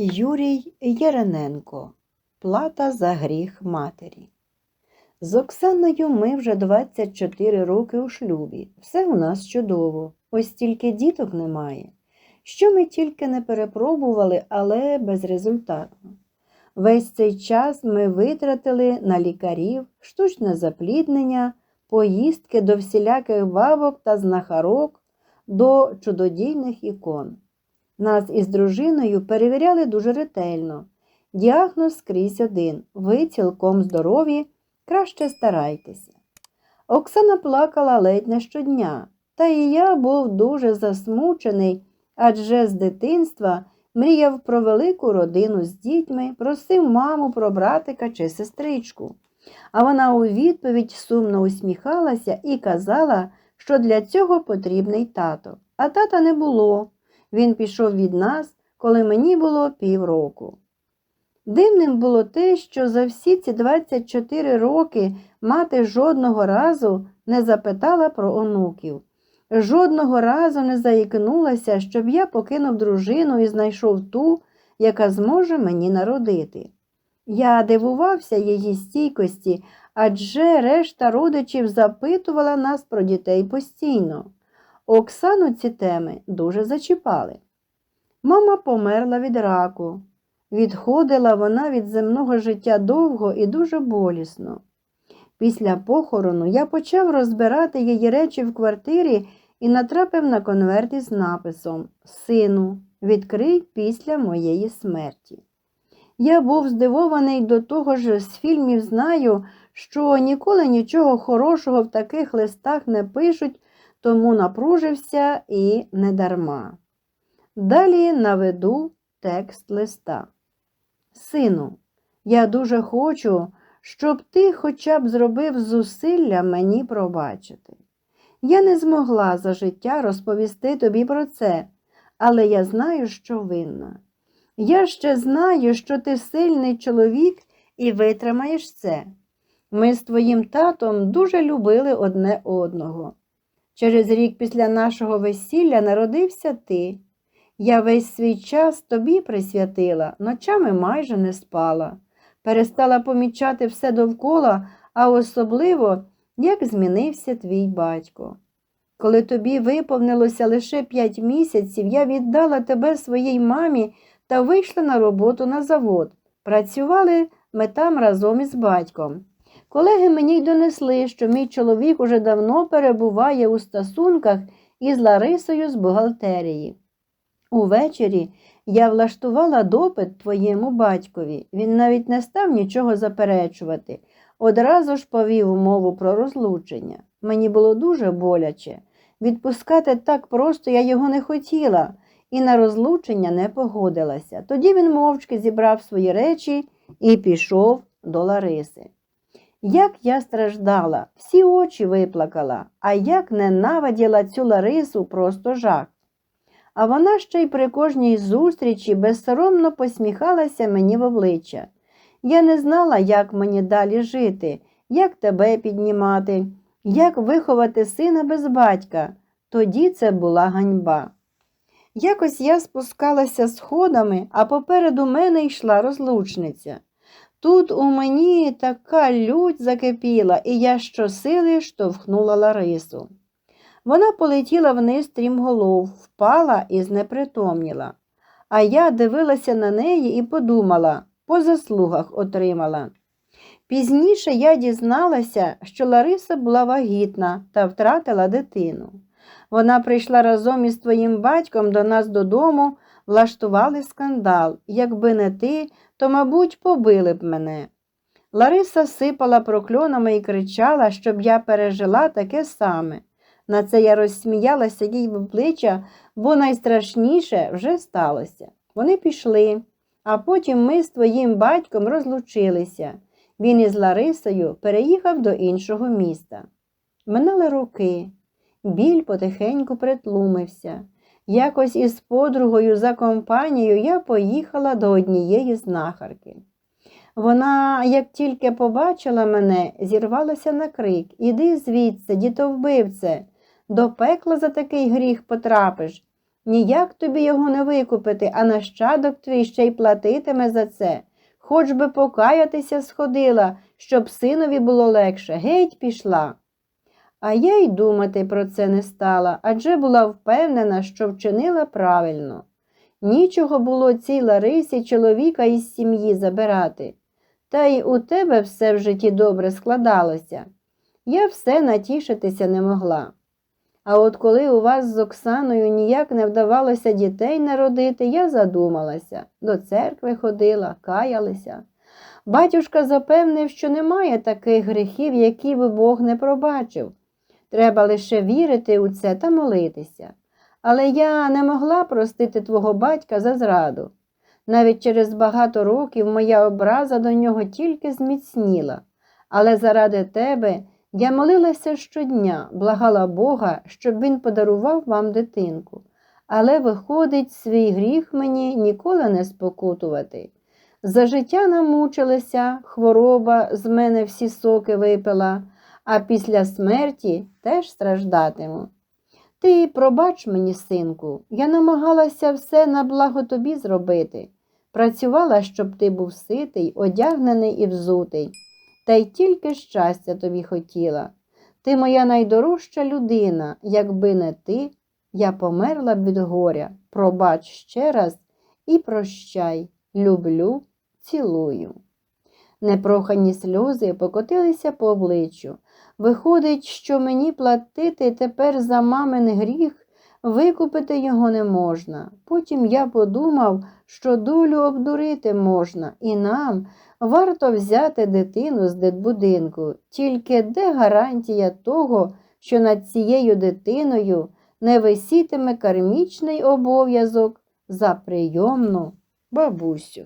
Юрій Яременко Плата за гріх матері. З Оксаною ми вже 24 роки у шлюбі. Все у нас чудово, ось тільки діток немає. Що ми тільки не перепробували, але безрезультатно. Весь цей час ми витратили на лікарів, штучне запліднення, поїздки до всіляких бабок та знахарок, до чудодійних ікон. Нас із дружиною перевіряли дуже ретельно. Діагноз скрізь один. Ви цілком здорові, краще старайтеся. Оксана плакала ледь не щодня, та і я був дуже засмучений, адже з дитинства мріяв про велику родину з дітьми, просив маму про братика чи сестричку. А вона у відповідь сумно усміхалася і казала, що для цього потрібний тато. А тата не було. Він пішов від нас, коли мені було півроку. Дивним було те, що за всі ці 24 роки мати жодного разу не запитала про онуків. Жодного разу не заікнулася, щоб я покинув дружину і знайшов ту, яка зможе мені народити. Я дивувався її стійкості, адже решта родичів запитувала нас про дітей постійно. Оксану ці теми дуже зачіпали. Мама померла від раку. Відходила вона від земного життя довго і дуже болісно. Після похорону я почав розбирати її речі в квартирі і натрапив на конверт із написом Сину, відкрий після моєї смерті. Я був здивований до того ж, з фільмів знаю, що ніколи нічого хорошого в таких листах не пишуть, тому напружився і не дарма. Далі наведу текст листа. Сину, я дуже хочу, щоб ти хоча б зробив зусилля мені пробачити. Я не змогла за життя розповісти тобі про це, але я знаю, що винна. Я ще знаю, що ти сильний чоловік і витримаєш це. Ми з твоїм татом дуже любили одне одного. Через рік після нашого весілля народився ти. Я весь свій час тобі присвятила, ночами майже не спала, перестала помічати все довкола, а особливо, як змінився твій батько. Коли тобі виповнилося лише п'ять місяців, я віддала тебе своїй мамі та вийшла на роботу на завод. Працювали ми там разом із батьком. Колеги мені й донесли, що мій чоловік уже давно перебуває у стосунках із Ларисою з бухгалтерії. Увечері я влаштувала допит твоєму батькові. Він навіть не став нічого заперечувати, одразу ж повів умову про розлучення. Мені було дуже боляче. Відпускати так просто я його не хотіла і на розлучення не погодилася. Тоді він мовчки зібрав свої речі і пішов до Лариси. Як я страждала, всі очі виплакала, а як ненавиділа цю Ларису просто жах. А вона ще й при кожній зустрічі безсоромно посміхалася мені в обличчя. Я не знала, як мені далі жити, як тебе піднімати, як виховати сина без батька. Тоді це була ганьба. Якось я спускалася сходами, а попереду мене йшла розлучниця. Тут у мені така лють закипіла, і я щосили штовхнула Ларису. Вона полетіла вниз стрімголов, впала і знепритомніла. А я дивилася на неї і подумала, по заслугах отримала. Пізніше я дізналася, що Лариса була вагітна та втратила дитину. Вона прийшла разом із твоїм батьком до нас додому, влаштували скандал. Якби не ти, то, мабуть, побили б мене. Лариса сипала прокльонами і кричала, щоб я пережила таке саме. На це я розсміялася їй в обличчя, бо найстрашніше вже сталося. Вони пішли, а потім ми з твоїм батьком розлучилися. Він із Ларисою переїхав до іншого міста. Минали роки, біль потихеньку притлумився. Якось із подругою за компанією я поїхала до однієї знахарки. Вона, як тільки побачила мене, зірвалася на крик Іди звідси, дітовбивце, до пекла за такий гріх потрапиш. Ніяк тобі його не викупити, а нащадок твій ще й платитиме за це. Хоч би покаятися сходила, щоб синові було легше, геть пішла. А я й думати про це не стала, адже була впевнена, що вчинила правильно. Нічого було цій Ларисі чоловіка із сім'ї забирати. Та й у тебе все в житті добре складалося. Я все натішитися не могла. А от коли у вас з Оксаною ніяк не вдавалося дітей народити, я задумалася, до церкви ходила, каялася. Батюшка запевнив, що немає таких гріхів, які би Бог не пробачив. Треба лише вірити у це та молитися. Але я не могла простити твого батька за зраду. Навіть через багато років моя образа до нього тільки зміцніла, але заради тебе я молилася щодня, благала Бога, щоб він подарував вам дитинку. Але, виходить, свій гріх мені ніколи не спокутувати. За життя намучилася, хвороба з мене всі соки випила, а після смерті теж страждатиму. Ти пробач мені, синку, я намагалася все на благо тобі зробити. Працювала, щоб ти був ситий, одягнений і взутий, та й тільки щастя тобі хотіла. Ти моя найдорожча людина, якби не ти, я померла б від горя. Пробач ще раз і прощай, люблю, цілую. Непрохані сльози покотилися по обличчю. Виходить, що мені платити тепер за мамин гріх, викупити його не можна. Потім я подумав, що долю обдурити можна, і нам варто взяти дитину з дитбудинку. Тільки де гарантія того, що над цією дитиною не висітиме кармічний обов'язок за прийомну бабусю?